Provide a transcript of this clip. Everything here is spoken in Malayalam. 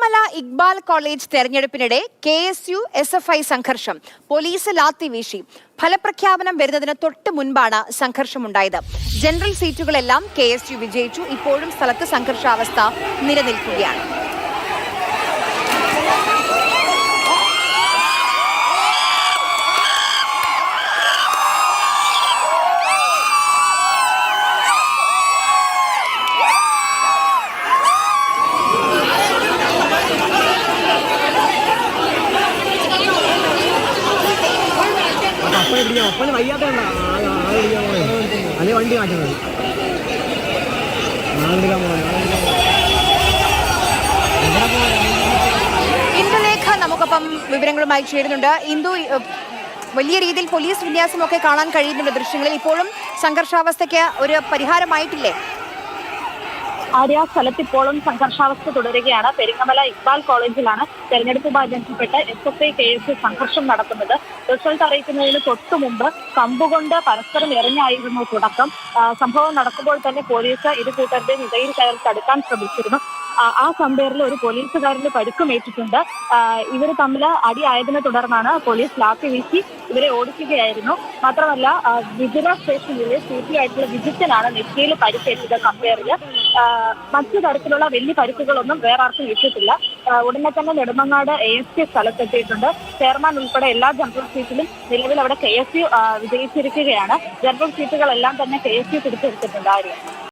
Peringamala Iqbal college തെരഞ്ഞെടുപ്പിനിടെ K S U S F I സംഘർഷം. പോലീസ് ലാത്തി വീശി. ഫലപ്രഖ്യാപനം വരുന്നതിന് തൊട്ട് മുൻപാണ് സംഘർഷമുണ്ടായത്. ജനറൽ സീറ്റുകളെല്ലാം കെ എസ് യു വിജയിച്ചു. ഇപ്പോഴും സ്ഥലത്ത് സംഘർഷാവസ്ഥ നിലനിൽക്കുകയാണ്. അപ്പനെ പിടിക്കാം അപ്പന് വയ്യാത്ത അല്ലെ വണ്ടി മാറ്റുന്നത്? ഇന്ദുലേഖ നമുക്കൊപ്പം വിവരങ്ങളുമായി ചേരുന്നുണ്ട്. ഇന്ദു വലിയ രീതിയിൽ പോലീസ് വിന്യാസമൊക്കെ കാണാൻ കഴിയുന്നുണ്ട് ദൃശ്യങ്ങളിൽ. ഇപ്പോഴും സംഘർഷാവസ്ഥയ്ക്ക് ഒരു പരിഹാരമായിട്ടില്ലേ? ആര്യ സ്ഥലത്ത് ഇപ്പോഴും സംഘർഷാവസ്ഥ തുടരുകയാണ്. പെരിങ്ങമല ഇക്ബാൽ കോളേജിലാണ് തെരഞ്ഞെടുപ്പുമായി ബന്ധപ്പെട്ട് S F I K S സംഘർഷം നടക്കുന്നത്. റിസൾട്ട് അറിയിക്കുന്നതിന് തൊട്ടു മുമ്പ് കമ്പുകൊണ്ട് പരസ്പരം എറിഞ്ഞായിരുന്നു തുടക്കം. സംഭവം നടക്കുമ്പോൾ തന്നെ പോലീസ് ഇരു കൂട്ടരുടെയും ഇടയിൽ കയറി തടുക്കാൻ ശ്രമിച്ചിരുന്നു. ആ, സംഭവത്തിൽ ഒരു പോലീസുകാരന് പരിക്കുമേറ്റിട്ടുണ്ട് ഇവർ തമ്മിൽ അടിയായതിനെ തുടർന്നാണ് പോലീസ് ലാത്തി വീശി ഇവരെ ഓടിക്കുകയായിരുന്നു. മാത്രമല്ല വിജില സ്റ്റേഷനിലെ സി പി ആയിട്ടുള്ള വിജിത്തനാണ് നെറ്റിയിൽ പരിക്കേറ്റത് കമ്പയറിൽ. മറ്റു തരത്തിലുള്ള വലിയ പരിക്കുകളൊന്നും വേറെ ആർക്കും ഏറ്റിട്ടില്ല ആ, ഉടനെ തന്നെ നെടുമങ്ങാട് എ എസ് പി സ്ഥലത്തെത്തിയിട്ടുണ്ട് ചെയർമാൻ ഉൾപ്പെടെ എല്ലാ ജനറൽ സീറ്റിലും നിലവിൽ അവിടെ കെ എസ് യു വിജയിച്ചിരിക്കുകയാണ്. ജനറൽ സീറ്റുകളെല്ലാം തന്നെ കെ എസ് യു പിടിച്ചെടുത്തിട്ടുണ്ട് ആര്യ